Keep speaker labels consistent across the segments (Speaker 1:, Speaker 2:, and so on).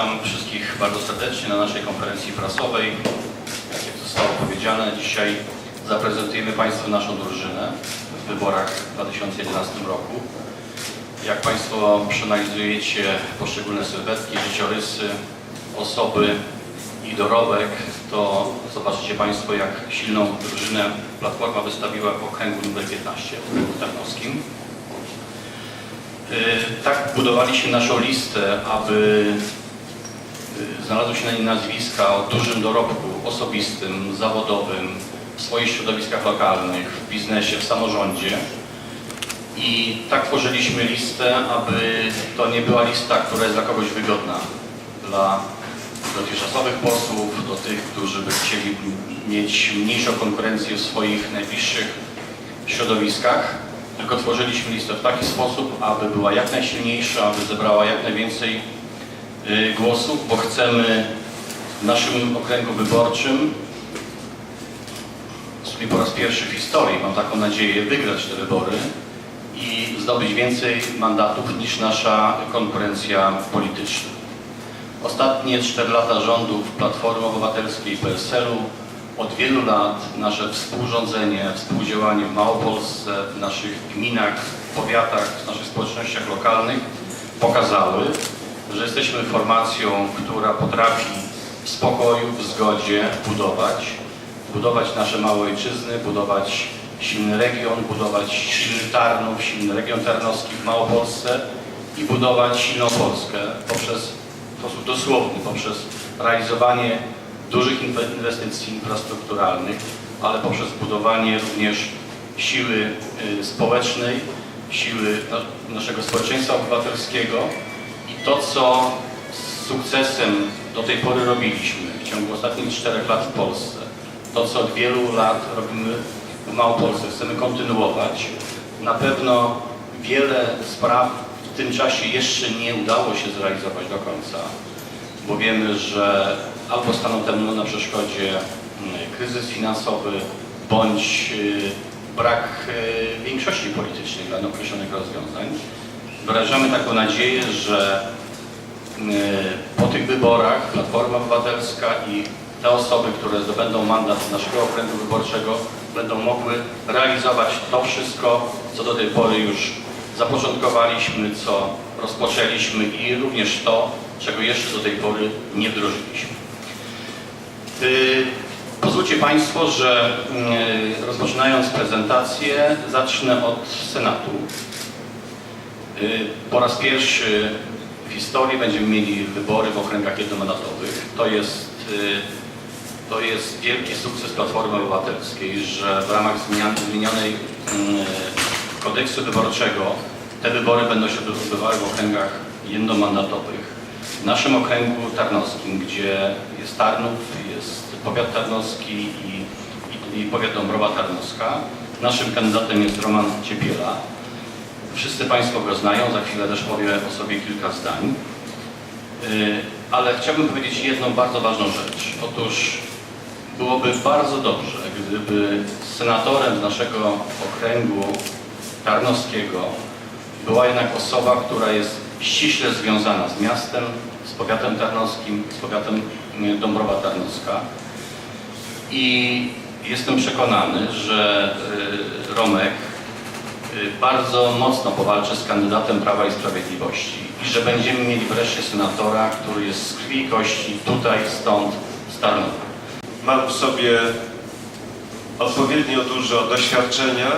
Speaker 1: Witam wszystkich bardzo serdecznie na naszej konferencji prasowej. Jak zostało powiedziane, dzisiaj zaprezentujemy Państwu naszą drużynę w wyborach w 2011 roku. Jak Państwo przeanalizujecie poszczególne sylwetki, życiorysy, osoby i dorobek, to zobaczycie Państwo, jak silną drużynę Platforma wystawiła w okręgu nr 15, w tarnowskim. Y, Tak budowaliśmy naszą listę, aby znalazły się na niej nazwiska o dużym dorobku osobistym, zawodowym, w swoich środowiskach lokalnych, w biznesie, w samorządzie. I tak tworzyliśmy listę, aby to nie była lista, która jest dla kogoś wygodna. Dla dotychczasowych posłów, do tych, którzy by chcieli mieć mniejszą konkurencję w swoich najbliższych środowiskach, tylko tworzyliśmy listę w taki sposób, aby była jak najsilniejsza, aby zebrała jak najwięcej głosów, bo chcemy w naszym okręgu wyborczym w sumie po raz pierwszy w historii, mam taką nadzieję, wygrać te wybory i zdobyć więcej mandatów niż nasza konkurencja polityczna. Ostatnie 4 lata rządów Platformy Obywatelskiej i PSL-u od wielu lat nasze współrządzenie, współdziałanie w Małopolsce, w naszych gminach, powiatach, w naszych społecznościach lokalnych pokazały, że jesteśmy formacją, która potrafi w spokoju, w zgodzie budować, budować nasze małe ojczyzny, budować silny region, budować silny Tarnów, silny region tarnowski w Małopolsce i budować silną Polskę poprzez, w sposób dosłowny, poprzez realizowanie dużych inwe- inwestycji infrastrukturalnych, ale poprzez budowanie również siły y, społecznej, siły na- naszego społeczeństwa obywatelskiego to, co z sukcesem do tej pory robiliśmy w ciągu ostatnich czterech lat w Polsce, to, co od wielu lat robimy w Małopolsce, chcemy kontynuować. Na pewno wiele spraw w tym czasie jeszcze nie udało się zrealizować do końca bo wiemy, że albo staną temu na przeszkodzie mm, kryzys finansowy, bądź y, brak y, większości politycznej dla określonych rozwiązań. Wyrażamy taką nadzieję, że po tych wyborach Platforma Obywatelska i te osoby, które zdobędą mandat naszego okręgu wyborczego, będą mogły realizować to wszystko, co do tej pory już zapoczątkowaliśmy, co rozpoczęliśmy i również to, czego jeszcze do tej pory nie wdrożyliśmy. Yy, Pozwólcie Państwo, że yy, rozpoczynając prezentację zacznę od Senatu. Po raz pierwszy w historii będziemy mieli wybory w okręgach jednomandatowych. To jest, yy, to jest wielki sukces Platformy Obywatelskiej, że w ramach zmian, zmienionej yy, kodeksu wyborczego te wybory będą się odbywały w okręgach jednomandatowych. W naszym okręgu tarnowskim, gdzie jest Tarnów, jest powiat tarnowski i, i, i powiat Dąbrowa Tarnowska, naszym kandydatem jest Roman Ciepiela. Wszyscy Państwo go znają, za chwilę też powiem o sobie kilka zdań. Yy, Ale chciałbym powiedzieć jedną bardzo ważną rzecz. Otóż byłoby bardzo dobrze, gdyby senatorem z naszego okręgu tarnowskiego była jednak osoba, która jest ściśle związana z miastem, z powiatem tarnowskim, z powiatem mm, Dąbrowa Tarnowska. I jestem przekonany, że y, Romek y, bardzo mocno powalczy z kandydatem Prawa i Sprawiedliwości i że będziemy mieli wreszcie senatora, który jest z krwi i kości tutaj, stąd, z Tarnowa.
Speaker 2: Mam w sobie odpowiednio dużo doświadczenia,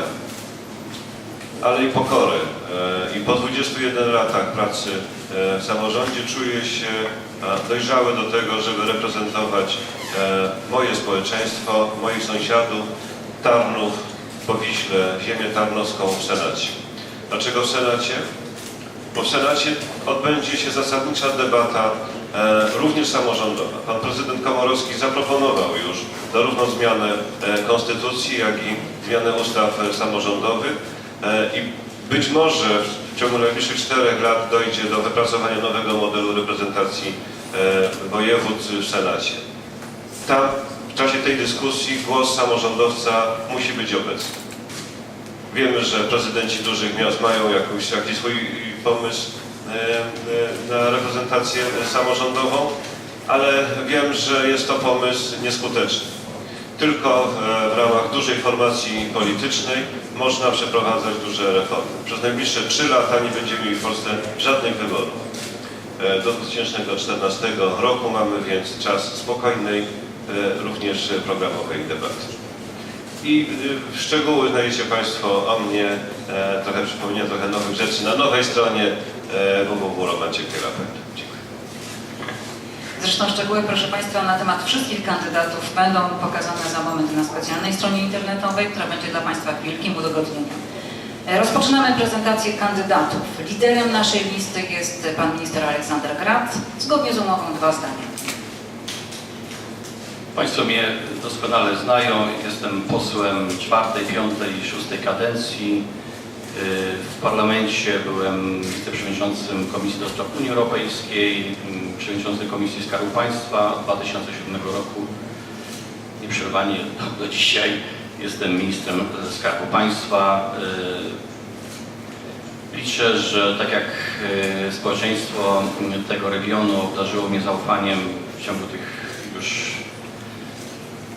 Speaker 2: ale i pokory. E, I po 21 latach pracy e, w samorządzie czuję się dojrzały do tego, żeby reprezentować moje społeczeństwo, moich sąsiadów, Tarnów, Powiśle, ziemię tarnowską w Senacie. Dlaczego w Senacie? Bo w Senacie odbędzie się zasadnicza debata e, również samorządowa. Pan prezydent Komorowski zaproponował już zarówno zmianę e, konstytucji, jak i zmianę ustaw e, samorządowych e, i być może w ciągu najbliższych czterech lat dojdzie do wypracowania nowego modelu reprezentacji e, w Senacie. Tam w czasie tej dyskusji głos samorządowca musi być obecny. Wiemy, że prezydenci dużych miast mają jakiś, jakiś swój pomysł na reprezentację samorządową, ale wiem, że jest to pomysł nieskuteczny. Tylko e, w ramach dużej formacji politycznej można przeprowadzać duże reformy. Przez najbliższe trzy lata nie będziemy mieli w Polsce żadnych wyborów. E, Do 2014 roku mamy więc czas spokojnej, e, również programowej debaty. I y, szczegóły znajdziecie Państwo o mnie e, trochę przypomnienia, trochę nowych rzeczy na nowej stronie e, www.romanciek.pl. Dziękuję.
Speaker 3: Zresztą szczegóły, proszę Państwa, na temat wszystkich kandydatów będą pokazane za moment na specjalnej stronie internetowej, która będzie dla Państwa wielkim udogodnieniem. E, Rozpoczynamy prezentację kandydatów. Liderem naszej listy jest pan minister Aleksander Grad. Zgodnie z umową dwa zdania.
Speaker 1: Państwo mnie doskonale znają. Jestem posłem czwartej, piątej i szóstej kadencji. Yy, W parlamencie byłem wiceprzewodniczącym Komisji do Spraw Unii Europejskiej, mm, przewodniczącym Komisji Skarbu Państwa od 2007 roku. Nieprzerwanie do dzisiaj jestem ministrem Skarbu Państwa. Yy, Liczę, że tak jak e, społeczeństwo tego regionu obdarzyło mnie zaufaniem w ciągu tych już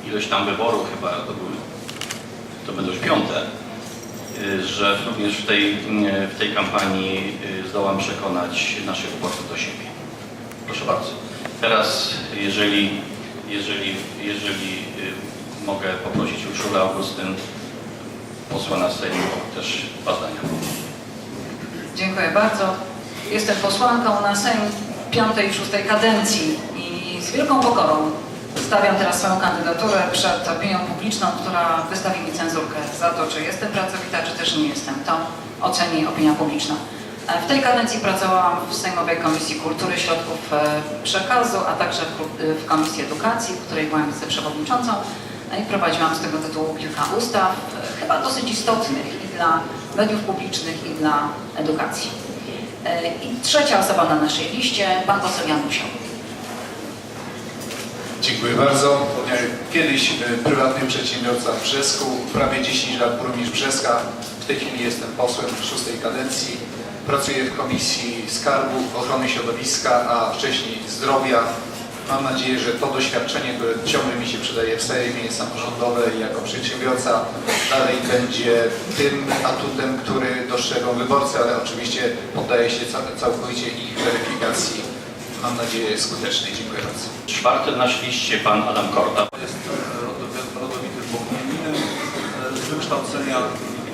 Speaker 1: ilość tam wyborów, chyba to, były, to będą już piąte, y, że również w tej, w tej kampanii y, zdołam przekonać naszych wyborców do siebie. Proszę bardzo. Teraz, jeżeli, jeżeli, jeżeli y, mogę poprosić Urszulę Augustyn, posła na Sejm, o też dwa.
Speaker 3: Dziękuję bardzo. Jestem posłanką na Sejm piątej i szóstej kadencji i z wielką pokorą stawiam teraz swoją kandydaturę przed opinią publiczną, która wystawi mi cenzurkę za to, czy jestem pracowita, czy też nie jestem. To oceni opinia publiczna. E, W tej kadencji pracowałam w Sejmowej Komisji Kultury Środków e, Przekazu, a także w, ku- w Komisji Edukacji, w której byłam wiceprzewodniczącą i prowadziłam z tego tytułu kilka ustaw, e, chyba dosyć istotnych i dla mediów publicznych, i dla edukacji. E, I trzecia osoba na naszej liście, pan poseł Jan Musiał.
Speaker 4: Dziękuję bardzo. Ja Kiedyś e, prywatny przedsiębiorca w Brzesku, prawie 10 lat burmistrz Brzeska. W tej chwili jestem posłem w szóstej kadencji. Pracuję w Komisji Skarbu, Ochrony Środowiska, a wcześniej Zdrowia. Mam nadzieję, że to doświadczenie, które ciągle mi się przydaje w Sejmie samorządowej jako przedsiębiorca, dalej będzie tym atutem, który dostrzegą wyborcy, ale oczywiście poddaje się ca- całkowicie ich weryfikacji. Mam nadzieję skutecznej. Dziękuję bardzo.
Speaker 1: Czwarty na liście pan Adam Korda.
Speaker 5: Jestem rodowi- rodowitym bochnianinem, e, z wykształcenia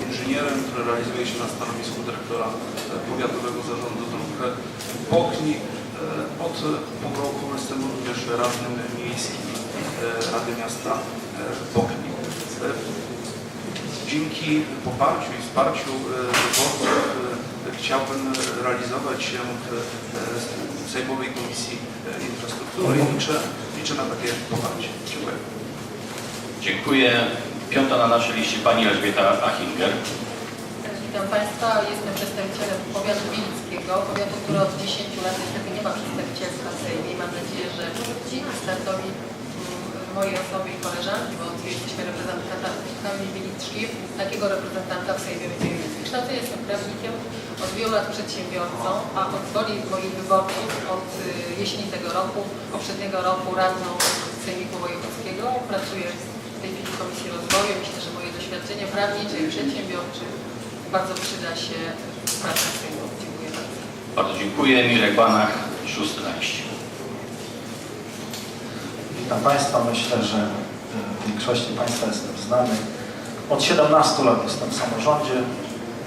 Speaker 5: inżynierem, który realizuje się na stanowisku dyrektora e, Powiatowego Zarządu Dróg Bochni. E, Od pół roku jestem również radnym miejskim e, Rady Miasta e, Bochni. E, Dzięki poparciu i wsparciu e, wyborców e, chciałbym realizować się w Sejmowej Komisji Infrastruktury i liczę, liczę na takie poparcie. Dziękuję.
Speaker 1: Dziękuję. Piąta na naszej liście pani Elżbieta Achinger.
Speaker 6: Witam Państwa. Jestem przedstawicielem powiatu wilickiego, powiatu, który od 10 lat niestety nie ma przedstawicielstwa w Sejmie. Mam nadzieję, że dzięki startowi mojej osoby i koleżanki, bo jesteśmy reprezentantami Wieliczki, takiego reprezentanta w Sejmie będziemy Kształcę jestem prawnikiem, od wielu lat przedsiębiorcą, a od woli moich wyborców od y, jesieni tego roku, poprzedniego roku radną Sejmiku Wojewódzkiego. Pracuję w tej chwili w Komisji Rozwoju. Myślę, że moje doświadczenie prawnicze i przedsiębiorcze bardzo przyda się w pracy Sejmu. Dziękuję bardzo.
Speaker 1: Bardzo dziękuję. Mirek Banach, 16
Speaker 7: dla Państwa myślę, że e, w większości Państwa jestem znany. Od 17 lat jestem w samorządzie,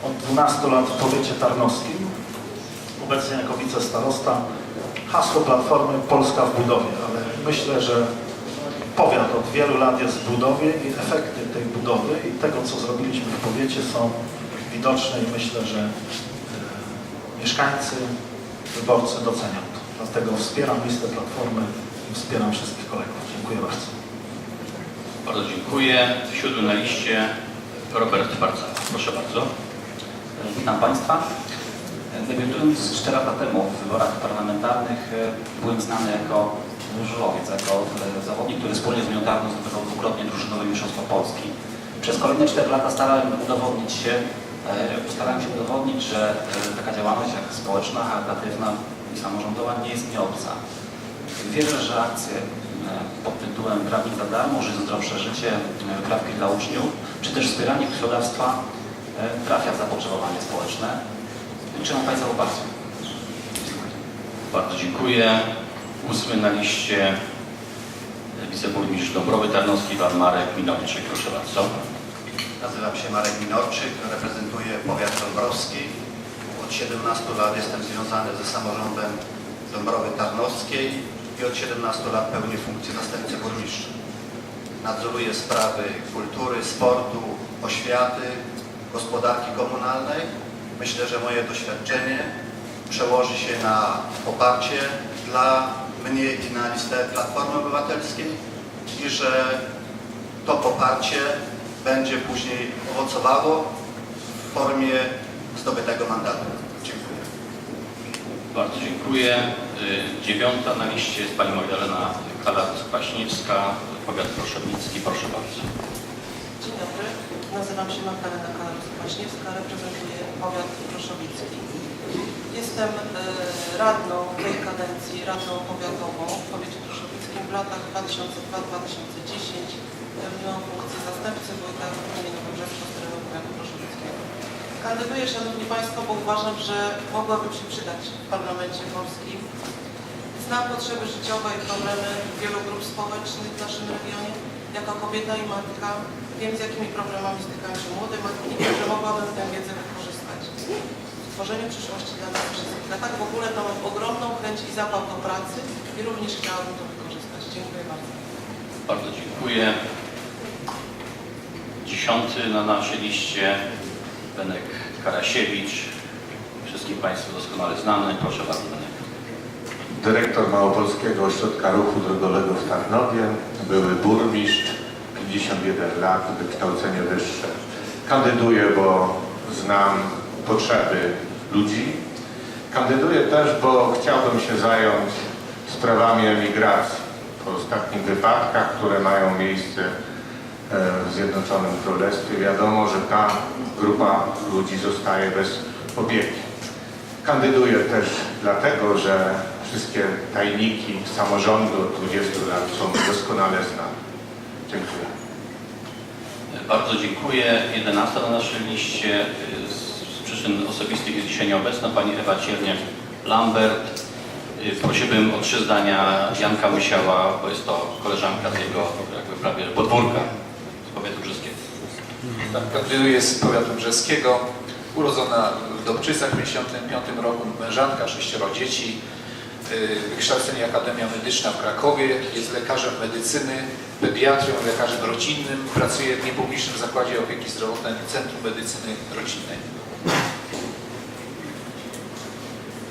Speaker 7: od 12 lat w powiecie tarnowskim, obecnie jako wicestarosta. Hasło Platformy Polska w budowie, ale myślę, że powiat od wielu lat jest w budowie i efekty tej budowy i tego, co zrobiliśmy w powiecie są widoczne i myślę, że e, mieszkańcy, wyborcy docenią to. Dlatego wspieram listę Platformy wspieram wszystkich kolegów. Dziękuję bardzo.
Speaker 1: Bardzo dziękuję. Siódmy na liście Robert Warcała. Proszę bardzo.
Speaker 8: Witam Państwa. Debiutując 4 lata temu w wyborach parlamentarnych byłem znany jako żużlowiec, jako zawodnik, który wspólnie z moją tatą zdobywał dwukrotnie drużynowe mistrzostwo Polski. Przez kolejne 4 lata starałem udowodnić się E, Postarałem się udowodnić, że e, taka działalność jak społeczna, charytatywna i samorządowa nie jest mi. Wierzę, że akcje pod tytułem Prawnik za darmo, Żyć zdrowsze życie, e, Krawki dla uczniów, czy też wspieranie krwiodawstwa e, trafia w zapotrzebowanie społeczne. Liczę Państwa poparcie.
Speaker 1: Bardzo dziękuję. Ósmy na liście wiceburmistrz Dąbrowy Tarnowski, pan Marek Minorczyk. Proszę bardzo.
Speaker 9: Nazywam się Marek Minorczyk, reprezentuję powiat dąbrowski. Od 17 lat jestem związany ze samorządem Dąbrowy Tarnowskiej i od 17 lat pełnię funkcję zastępcy burmistrza. Nadzoruję sprawy kultury, sportu, oświaty, gospodarki komunalnej. Myślę, że moje doświadczenie przełoży się na poparcie dla mnie i na listę Platformy Obywatelskiej i że to poparcie będzie później owocowało w formie zdobytego mandatu. Dziękuję.
Speaker 1: Bardzo dziękuję. Y, Dziewiąta na liście jest pani Magdalena Kalat-Kwaśniewska, powiat proszownicki. Proszę bardzo.
Speaker 10: Dzień dobry, nazywam się Magdalena Kalarska-Kwaśniewska, reprezentuję powiat proszowicki. Jestem e, radną tej kadencji, radną powiatową w powiecie proszowickim w latach 2002-2010. Pełniłam funkcję zastępcy wójta w gminie Nowobrzesko z terenu powiatu proszowickiego. Kandyduję, Szanowni Państwo, bo uważam, że mogłabym się przydać w parlamencie polskim. Znam potrzeby życiowe i problemy wielu grup społecznych w naszym regionie. Jako kobieta i matka wiem, z jakimi problemami stykają się młode matki i że mogłabym tę wiedzę wykorzystać w tworzeniu przyszłości dla nas wszystkich. A tak w ogóle to mam ogromną chęć i zapał do pracy i również chciałabym to wykorzystać. Dziękuję bardzo.
Speaker 1: Bardzo dziękuję. Dziesiąty na naszej liście Benek Karasiewicz. Wszystkim Państwu doskonale znany. Proszę bardzo, Benek.
Speaker 11: dyrektor Małopolskiego Ośrodka Ruchu Drogowego w Tarnowie, były burmistrz, 51 lat, wykształcenie wyższe. Kandyduję, bo znam potrzeby ludzi. Kandyduję też, bo chciałbym się zająć sprawami emigracji po ostatnich wypadkach, które mają miejsce w Zjednoczonym Królestwie. Wiadomo, że ta grupa ludzi zostaje bez opieki. Kandyduję też dlatego, że wszystkie tajniki samorządu od 20 lat są doskonale znane. Dziękuję.
Speaker 1: Bardzo dziękuję. Jedenasta na naszej liście z przyczyn osobistych jest dzisiaj nieobecna pani Ewa Cierniak-Lambert. Y, Prosiłbym o trzy zdania Janka Musiała, bo jest to koleżanka z jego jakby prawie podwórka.
Speaker 4: Kandyduję z powiatu brzeskiego. Urodzona w Dobczycach w 1955 roku, mężanka, sześcioro dzieci. Yy, Wykształcenie Akademia Medyczna w Krakowie. Jest lekarzem medycyny, pediatrią, lekarzem rodzinnym. Pracuje w niepublicznym zakładzie opieki zdrowotnej Centrum Medycyny Rodzinnej.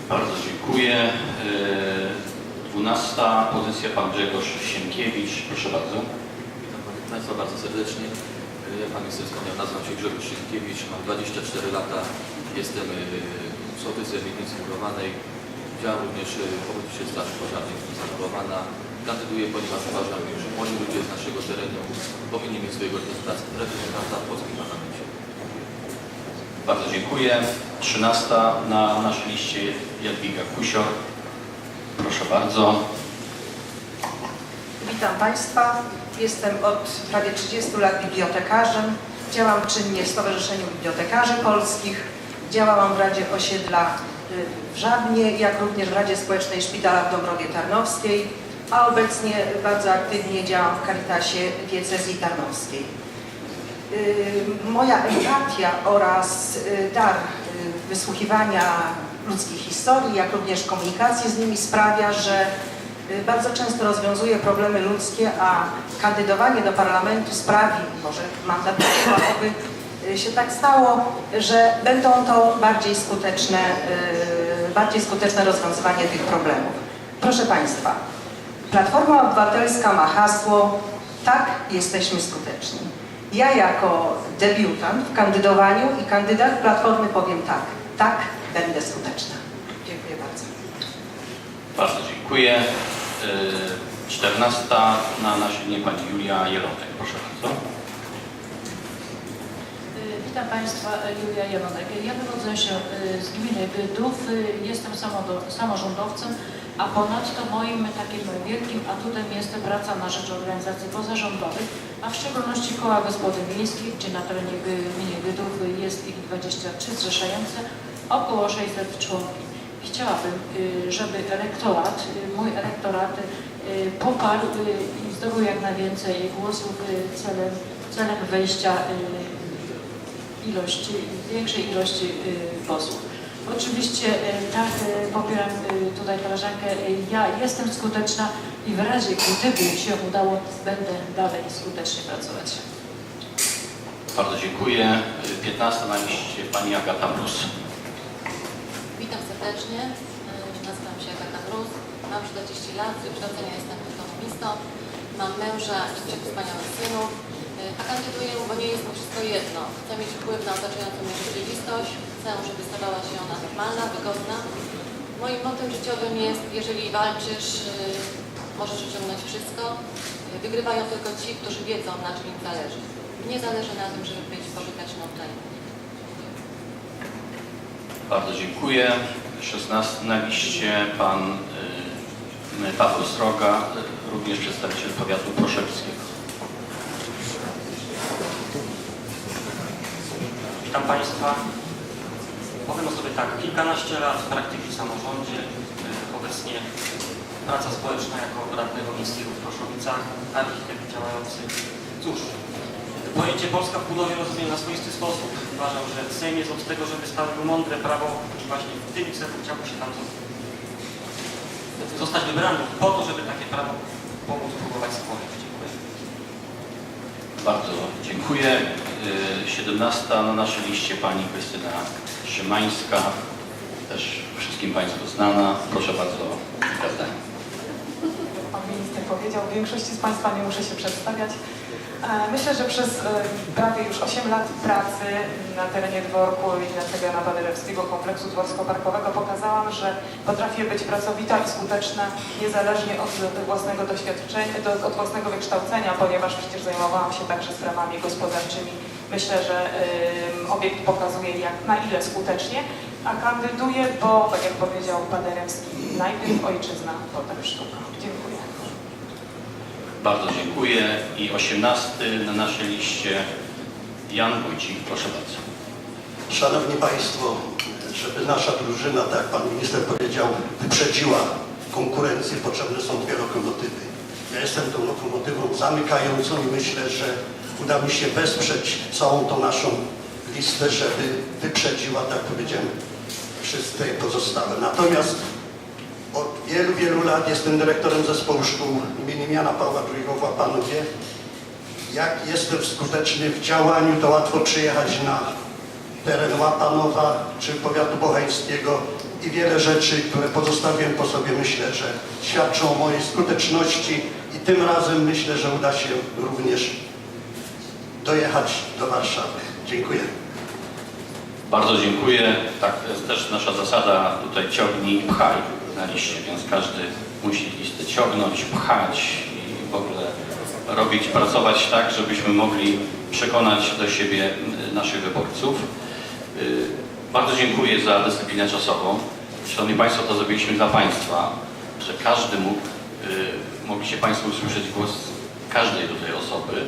Speaker 1: Bardzo dziękuję. Y, Dwunasta pozycja pan Grzegorz Sienkiewicz. Proszę bardzo.
Speaker 12: Witam Państwa bardzo serdecznie. Jak Pan minister wspomniał, nazywam się Grzegorz Sienkiewicz, mam 24 lata, jestem y, sołtysem Miednicy Murowanej. Działam również w Ochotniczej Straży Pożarnej Murowana. Kandyduję, ponieważ uważam, że młodzi ludzie z naszego terenu powinni mieć swojego reprezentanta w polskim parlamencie.
Speaker 1: Bardzo dziękuję. Trzynasta na naszej liście Jadwiga Kusior. Proszę bardzo.
Speaker 13: Witam Państwa. Jestem od prawie 30 lat bibliotekarzem. Działam czynnie w Stowarzyszeniu Bibliotekarzy Polskich. Działałam w Radzie Osiedla y, w Żabnie, jak również w Radzie Społecznej Szpitala w Dąbrowie Tarnowskiej, a obecnie bardzo aktywnie działam w Caritasie Diecezji Tarnowskiej. Y, Moja empatia oraz y, dar wysłuchiwania ludzkich historii, jak również komunikacji z nimi sprawia, że bardzo często rozwiązuje problemy ludzkie, a kandydowanie do parlamentu sprawi, może mandat oby y, się tak stało, że będą to bardziej skuteczne, y, bardziej skuteczne rozwiązywanie tych problemów. Proszę Państwa, Platforma Obywatelska ma hasło Tak, jesteśmy skuteczni. Ja jako debiutant w kandydowaniu i kandydat Platformy powiem tak. Tak, będę skuteczna. Bardzo.
Speaker 1: Dziękuję. Y, Czternasta na naszej linie pani Julia Jelonek. Proszę bardzo.
Speaker 6: Y,
Speaker 14: Witam Państwa, Julia Janonek. Ja wywodzę się y, z gminy Bydów, y, jestem samorządowcem, a ponadto moim takim wielkim atutem jest praca na rzecz organizacji pozarządowych, a w szczególności koła gospodyń wiejskich, gdzie na terenie gminy Bydów jest ich 23 zrzeszające około 600 członków. Chciałabym, y, żeby elektorat, y, mój elektorat y, poparł i zdobył jak najwięcej głosów celem, celem wejścia ilości, większej ilości posłów. Oczywiście tak popieram tutaj koleżankę, ja jestem skuteczna i w razie gdyby się udało, będę dalej skutecznie pracować.
Speaker 1: Bardzo dziękuję. 15 na liście pani Agata Brus.
Speaker 6: Serdecznie. Y, Nazywam się Agata Brus. Mam 40 lat, z wykształcenia jestem ekonomistą. Mam męża i trzech wspaniałych synów. Y, A kandyduję, bo nie jest to wszystko jedno. Chcę mieć wpływ na otaczającą mnie rzeczywistość. Chcę, żeby stawała się ona normalna, wygodna. Moim motem życiowym jest, jeżeli walczysz, y, możesz osiągnąć wszystko. Wygrywają tylko ci, którzy wiedzą, na czym im zależy. Mnie zależy na tym, żeby być pożyteczną częścią.
Speaker 1: Bardzo dziękuję. 16 na liście pan y, Paweł Sroga, y, również przedstawiciel powiatu proszewskiego.
Speaker 15: Witam Państwa. Powiem o sobie tak, kilkanaście lat praktyki w samorządzie, obecnie praca społeczna jako radnego miejskiego w Proszowicach, architekt działający. Cóż, pojęcie Polska w budowie rozumiem na swoisty sposób. Uważam, że Sejm jest od tego, żeby stanowił mądre prawo i właśnie w tym celu chciałbym się tam zostać wybranym po to, żeby takie prawo pomóc próbować stworzyć. Dziękuję.
Speaker 1: Bardzo dziękuję. Y, 17 na naszej liście pani Krystyna Szymańska, też wszystkim Państwu znana. Proszę bardzo, zdań.
Speaker 16: Pan minister powiedział, większości z Państwa nie muszę się przedstawiać. E, Myślę, że przez e, prawie już 8 lat pracy na terenie dworku i na Jana Baderewskiego kompleksu dworsko-parkowego pokazałam, że potrafię być pracowita i skuteczna niezależnie od własnego doświadczenia, do- od własnego wykształcenia, ponieważ przecież zajmowałam się także sprawami gospodarczymi. Myślę, że obiekt pokazuje jak, na ile skutecznie, a kandyduję, bo tak jak powiedział Baderewski, najpierw ojczyzna, potem sztuka. Dziękuję.
Speaker 1: Bardzo dziękuję. I 18 na naszej liście Jan Wójcik. Proszę bardzo.
Speaker 17: Szanowni Państwo, żeby nasza drużyna, tak jak Pan Minister powiedział, wyprzedziła konkurencję, potrzebne są dwie lokomotywy. Ja jestem tą lokomotywą zamykającą i myślę, że uda mi się wesprzeć całą tą naszą listę, żeby wyprzedziła, tak powiedziałem, wszystkie pozostałe. Natomiast wielu, wielu lat jestem dyrektorem zespołu szkół imienia Jana Pawła II w Łapanowie. Jak jestem skuteczny w działaniu, to łatwo przyjechać na teren Łapanowa czy powiatu bocheńskiego i wiele rzeczy, które pozostawiłem po sobie, myślę, że świadczą o mojej skuteczności i tym razem myślę, że uda się również dojechać do Warszawy. Dziękuję.
Speaker 1: Bardzo dziękuję. Tak, to jest też nasza zasada tutaj ciągnij i pchaj na liście, więc każdy musi listę ciągnąć, pchać i w ogóle robić, pracować tak, żebyśmy mogli przekonać do siebie naszych wyborców. Y, Bardzo dziękuję za dyscyplinę czasową. Szanowni Państwo, to zrobiliśmy dla Państwa, że każdy mógł, y, mogliście Państwo usłyszeć głos każdej tutaj osoby,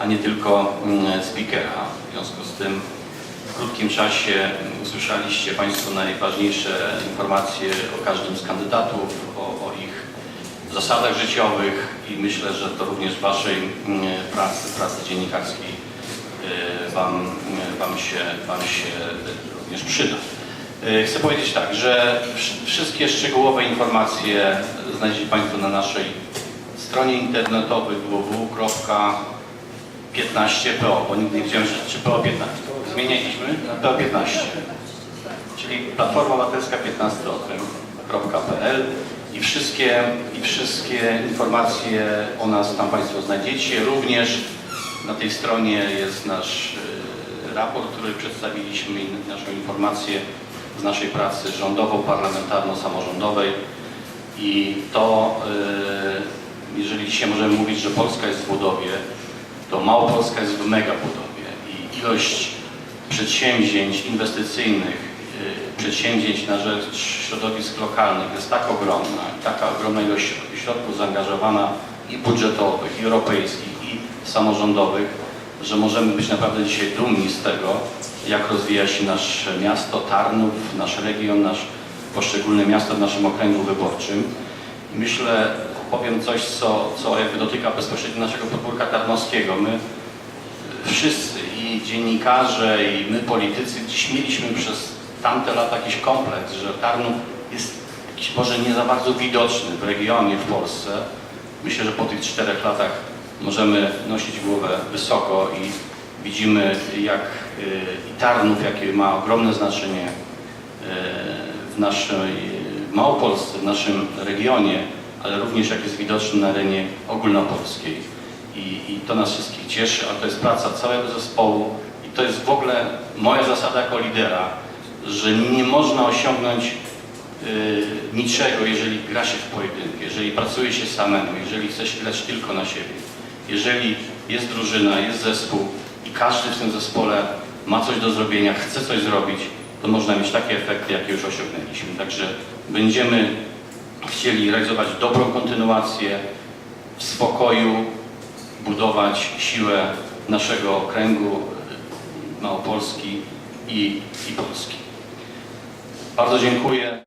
Speaker 1: a nie tylko mm, speakera. W związku z tym w krótkim czasie usłyszeliście Państwo najważniejsze informacje o każdym z kandydatów, o, o ich zasadach życiowych i myślę, że to również w Waszej mm, pracy, pracy dziennikarskiej y, Wam, y, wam, się, wam się również przyda. Y, Chcę powiedzieć tak, że wsz- wszystkie szczegółowe informacje znajdziecie Państwo na naszej stronie internetowej www.15.po, bo nigdy nie chciałem, czy PO15. Zmienialiśmy na PO15, czyli Platforma Obywatelska 15.pl i wszystkie, i wszystkie informacje o nas tam Państwo znajdziecie. Również na tej stronie jest nasz y, raport, który przedstawiliśmy i naszą informację z naszej pracy rządowo-parlamentarno-samorządowej. I to, y, jeżeli dzisiaj możemy mówić, że Polska jest w budowie, to Małopolska jest w mega budowie i ilość przedsięwzięć inwestycyjnych, y, przedsięwzięć na rzecz środowisk lokalnych jest tak ogromna, taka ogromna ilość środków zaangażowana i budżetowych, i europejskich, i samorządowych, że możemy być naprawdę dzisiaj dumni z tego, jak rozwija się nasze miasto, Tarnów, nasz region, nasz poszczególne miasto w naszym okręgu wyborczym. I myślę, powiem coś, co, co jakby dotyka bezpośrednio naszego podwórka tarnowskiego. My wszyscy dziennikarze i my politycy dziś mieliśmy przez tamte lata jakiś kompleks, że Tarnów jest jakiś może nie za bardzo widoczny w regionie, w Polsce. Myślę, że po tych czterech latach możemy nosić głowę wysoko i widzimy jak y, i Tarnów, jakie ma ogromne znaczenie y, w naszej Małopolsce, w naszym regionie, ale również jak jest widoczny na arenie ogólnopolskiej. I, I to nas wszystkich cieszy, a to jest praca całego zespołu i to jest w ogóle moja zasada jako lidera, że nie można osiągnąć y, niczego, jeżeli gra się w pojedynkę, jeżeli pracuje się samemu, jeżeli chce się grać tylko na siebie. Jeżeli jest drużyna, jest zespół i każdy w tym zespole ma coś do zrobienia, chce coś zrobić, to można mieć takie efekty, jakie już osiągnęliśmy. Także będziemy chcieli realizować dobrą kontynuację w spokoju, budować siłę naszego okręgu Małopolski i, i Polski. Bardzo dziękuję.